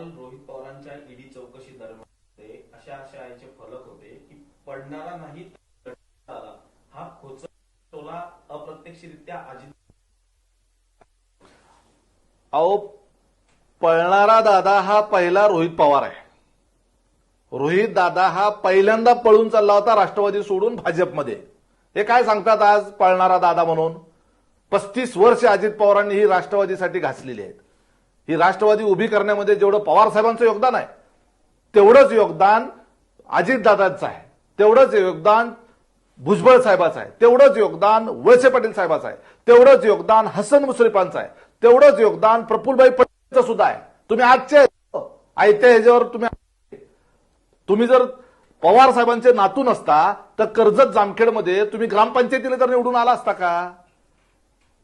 काल रोहित पवारांच्या ईडी चौकशी दरम्यान अशा अशा याचे फलक होते की पडणारा नाही हा खोच टोला अप्रत्यक्षरित्या अजित अहो पळणारा दादा हा पहिला रोहित पवार आहे. रोहित दादा हा पहिल्यांदा पळून चालला होता राष्ट्रवादी सोडून भाजपमध्ये. हे काय सांगतात आज पळणारा दादा म्हणून? पस्तीस वर्ष अजित पवारांनी ही राष्ट्रवादीसाठी घासलेली आहेत. ही राष्ट्रवादी उभी करण्यामध्ये जेवढं पवार साहेबांचं योगदान आहे तेवढंच योगदान अजितदादांचं आहे. तेवढंच योगदान भुजबळ साहेबाचं आहे. तेवढंच योगदान वळसे पाटील साहेबाचं आहे. तेवढंच योगदान हसन मुश्रीफांचं आहे. तेवढंच योगदान प्रफुलभाई पटेलचं सुद्धा आहे. तुम्ही आजच्या आयत्या ह्याच्यावर तुम्ही तुम्ही जर पवार साहेबांचे नातू नसता तर कर्जत जामखेडमध्ये तुम्ही ग्रामपंचायतीला तर निवडून आला असता का?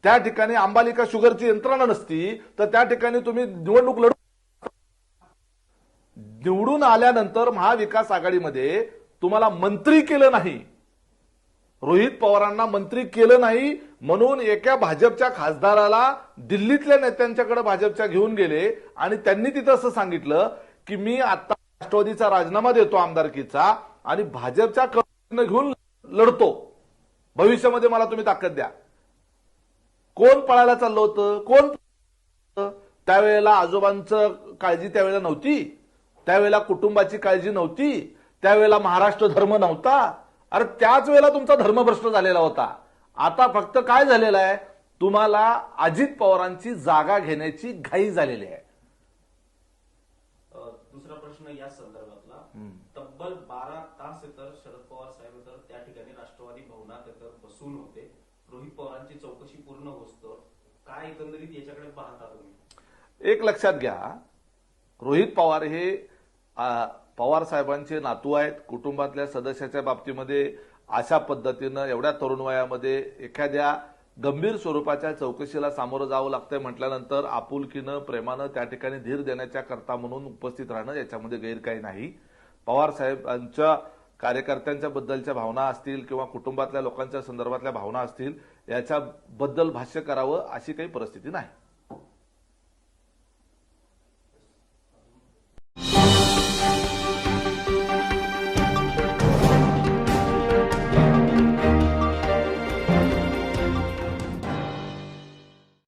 त्या ठिकाणी अंबालिका शुगरची यंत्रणा नसती तर त्या ठिकाणी तुम्ही निवडणूक लढू निवडून आल्यानंतर महाविकास आघाडीमध्ये तुम्हाला मंत्री केलं नाही. रोहित पवारांना मंत्री केलं नाही म्हणून एका भाजपच्या खासदाराला दिल्लीतल्या नेत्यांच्याकडे भाजपच्या घेऊन गेले आणि त्यांनी तिथं असं सांगितलं की मी आता राष्ट्रवादीचा राजीनामा देतो आमदारकीचा आणि भाजपच्या घेऊन लढतो. भविष्यामध्ये मला तुम्ही ताकद द्या. कोण पळायला चाललं होतं? कोण त्यावेळेला आजोबांचं काळजी त्यावेळेला नव्हती. त्यावेळेला कुटुंबाची काळजी नव्हती. त्यावेळेला महाराष्ट्र धर्म नव्हता. अरे त्याच वेळेला तुमचा धर्मभ्रष्ट झालेला होता. आता फक्त काय झालेलं आहे? तुम्हाला अजित पवारांची जागा घेण्याची घाई झालेली आहे. दुसरा प्रश्न या संदर्भातला. तब्बल बारा तास तर शरद पवार साहेब तर त्या ठिकाणी राष्ट्रवादी भवनात तर बसून होते. रोहित पवारांची चौकशी पूर्ण होतो. काय एकंदरीत याच्याकडे पाहता तुम्ही? एक लक्षात घ्या. रोहित पवार हे पवार साहेबांचे नातू आहेत. कुटुंबातल्या सदस्याच्या बाबतीमध्ये अशा पद्धतीनं एवढ्या तरुण वयामध्ये एखाद्या गंभीर स्वरूपाच्या चौकशीला सामोरं जावं लागतंय म्हटल्यानंतर आपुलकीनं प्रेमानं त्या ठिकाणी धीर देण्याच्या करता म्हणून उपस्थित राहणं याच्यामध्ये गैर काही नाही. पवार साहेबांच्या कार्यकर्त्यांच्या बद्दलच्या भावना असतील किंवा कुटुंबातल्या लोकांच्या संदर्भातल्या भावना असतील याच्याबद्दल भाष्य करावं अशी काही परिस्थिती नाही.